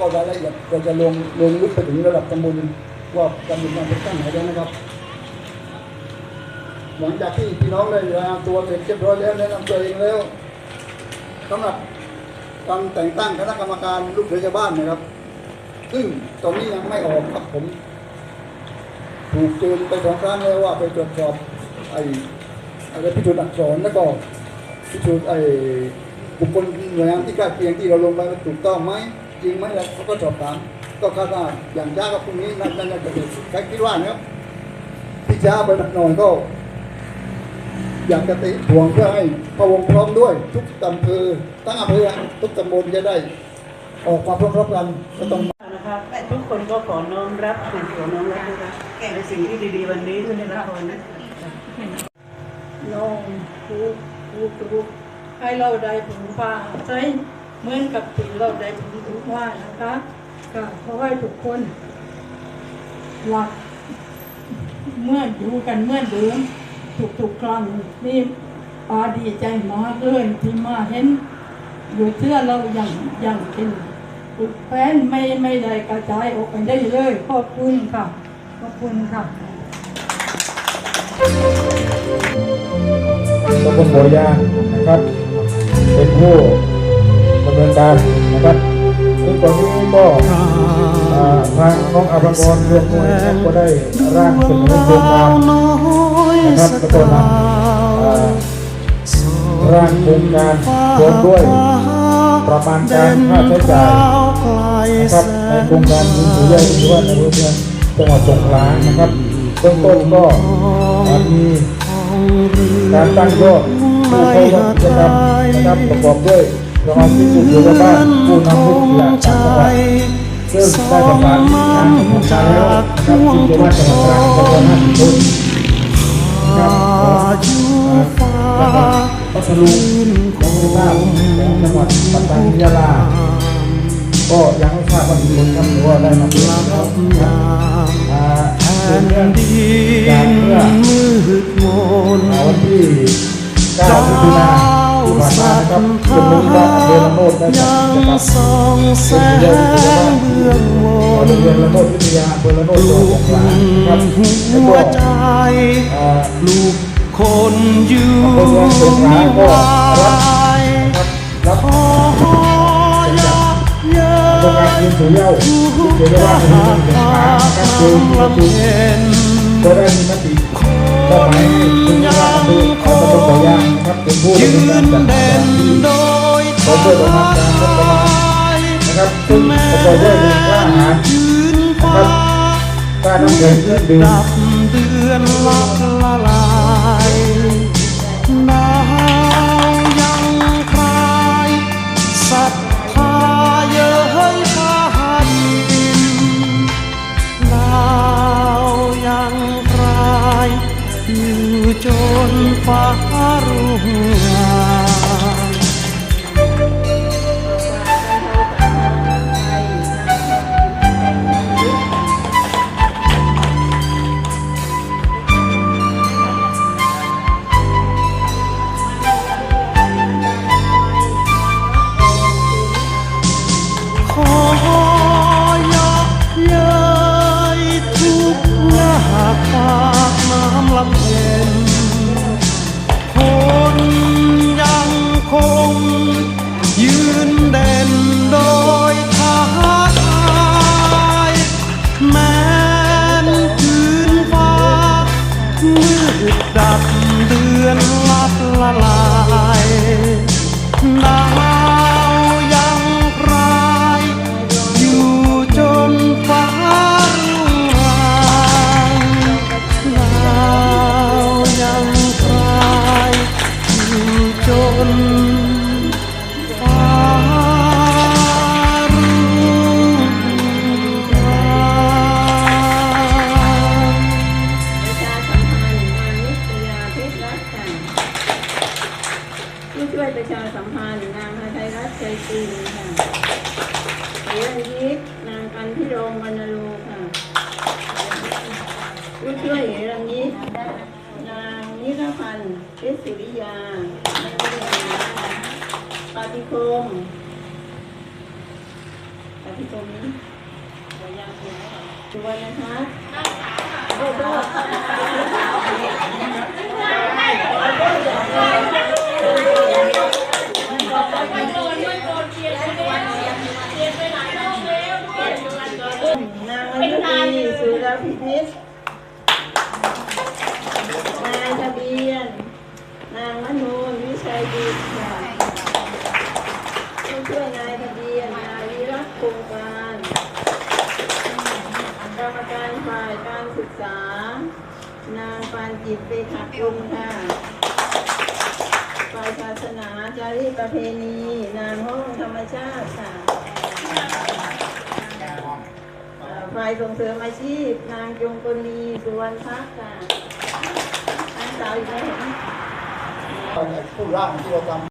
ก็รายละเอียดเราจะลงลงลึกไปถึงระดับตำบลว่าตำบลการเป็นตั้งไหนแล้วนะครับ หลังจากที่พี่น้องได้รายงานตัวเสร็จเรียบร้อยแล้วแนะนำตัวเองแล้วสำหรับการแต่งตั้งคณะกรรมการลูกเรือชาวบ้านนะครับ ซึ่งตอนนี้ยังไม่ออกครับผม ถูกเตือนไปสองครั้งแล้วว่าไปตรวจสอบไอ้อะไรพิสูจน์อักษรแล้วก็พิสูจน์ไอ้บุคคลหน่วยงานที่ใกล้เคียงที่เราลงไปว่าถูกต้องไหม จริงไหมแล้วเขาก็สอบถามก็คาดว่าอย่างช้ากับพรุ่งนี้น่าน่าจะเสร็จใครคิดว่านะครับที่ช้าไปหน่อยก็ อยากจะติทวงเพื่อให้พะวงพร้อมด้วย ทุกอำเภอตั้งอำเภอทุกตำบลจะได้ ออกมาพร้อมๆกันก็ต้องนะคะทุกคนก็ขอน้อมรับขอน้อมรับนะคะในสิ่งที่ดีๆวันนี้ที่ได้รับพรนน้องทุกทุกทุกให้เราได้ผลฟ้าใจ เหมือนกับที่เราได้ผลทุกว่านะคะก็ขอให้ทุกคนรักเมื่ออยู่กันเมื่อเดิมทุกๆครั้งนี่ปาดีใจมากเลยที่มาเห็นอยู่เชื่อเราอย่างอย่างเป็นแฟนไม่ไม่ได้กระจายออกไปได้เลยขอบคุณค่ะขอบคุณค่ะตำบลหัวยานะครับเป็นผู้ำเนินการนะครับซึ่งตอนนี้ก็ทางน้องอาภากรเรืองมวยก็ได้ร่างเสนอโครงการนะครับแล้วก็นำร่างโครงการรวมด้วยประมาณการค่าใช้จ่ายนะครับในโครงการนี้ถือว่าถือว่าในเรื่องจังหวัดสงขลานะครับเบื้องต้นก็มีการตั้งยอดผู้เข้าร่วมกิจกรรมนะครับประกอบด้วย สมาชิกกลุ่มอยู่บ้านผู้นำผู้เสียจากจังหวัดซึ่งได้ประสานงานกับผมมาแล้วนะครับที่จะว่าจังหวัดตรังจำนวนห้าสิบคนนะครับแล้วก็พัทลุงของที่บ้านของจังหวัดปัตตานียะลาก็ยังไม่ทราบว่ากี่คนครับหรือว่าได้มาเป็นครับอ่าเป็นเรื่องจากเมื่อมืดมนวันที่9มิถุนายน ที่ผ่านมานะครับจนรู้ว่าอำเภอละโนดได้จัดกิจกรรมส่องแสเป็นเรื่องเบื้องมโรงนเรียนละโนดวิทยาอำเภอลโนดจงหวัดสงขลานะครับแล้วหัวก็ใจอ่าลูกคนอยู่มืองสงขลาก็ไวรับนะครับรับขอยกเย้โครงกาเย้าที่เรียกได้ว่าเป็นเรื่องลานะครับคือคือลำคือเพ็ญก็ได้มีมติ คุณยาอำเภออำเภอตำบลบ่างนะครับเป็นผู้ยืนินการนจัดเด่งานโดยขอเพื่อประมาณการงบประมาณนะครับซึ่งประกอบด้วยหนึ่งค่าอาหารยืนนะฟ้าครับค่าน้ำแข็งเครื่องดื่มดับเดือนลับละลายหนาวยังคลายศรัทธาเย้ยฟ้าดินหนาวยังคลาย อยู่จนฟ้ารุ่ง ผู้ช่วยประชาสัมพันธ์นางฮาไทยรัตน์ใจจริงค่ะเฮียนยิปนางกันพิรมวรรณโลค่ะ ผู้ช่วยเฮรัญยิปนางนิรพันธ์เพชรสุริยาปาติคมปที่ตรงนี้ตัวยังตัวตัวนะคะโอ้โหนางวรรณีสุรพิพิษนายทะเบียน นางมนูนวิชัยดีค่ะผู้ช่วยนายทะเบียน นายวิรัตโครงการ กรรมการฝ่าย การศึกษา นางปานจิตเปขักกุลค่ะฝ่ายศาสนาจารีตประเพณี นางห้องธรรมชาติค่ะฝ่ายส่งเสริมอาชีพ นางจงกลีสุวรรณพักค่ะนางสาวอีกแล้วเห็นไหมผู้ร่างที่เราทำ